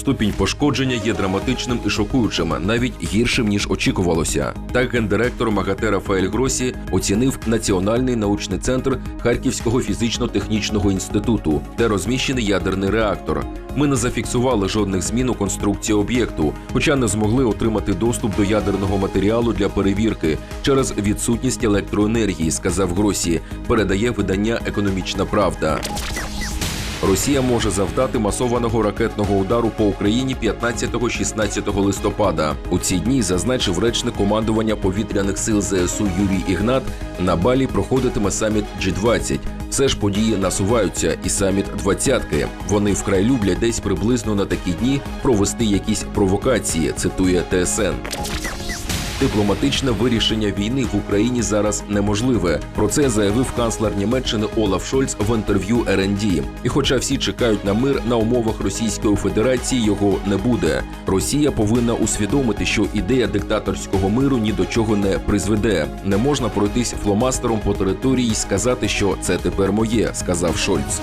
Ступінь пошкодження є драматичним і шокуючим, навіть гіршим ніж очікувалося. Так гендиректор МАГАТЕ Рафаель Гросі оцінив Національний научний центр Харківського фізично-технічного інституту, де розміщений ядерний реактор. Ми не зафіксували жодних змін у конструкції об'єкту, хоча не змогли отримати доступ до ядерного матеріалу для перевірки через відсутність електроенергії, сказав Гросі. Передає видання Економічна Правда. Росія може завдати масованого ракетного удару по Україні 15-16 листопада. У ці дні зазначив речник командування повітряних сил ЗСУ Юрій Ігнат. На Балі проходитиме саміт G20. Все ж події насуваються, і саміт двадцятки. Вони вкрай люблять десь приблизно на такі дні провести якісь провокації. Цитує ТСН. Дипломатичне вирішення війни в Україні зараз неможливе. Про це заявив канцлер Німеччини Олаф Шольц в інтерв'ю РНД. І хоча всі чекають на мир на умовах Російської Федерації, його не буде. Росія повинна усвідомити, що ідея диктаторського миру ні до чого не призведе. Не можна пройтись фломастером по території і сказати, що це тепер моє, сказав Шольц.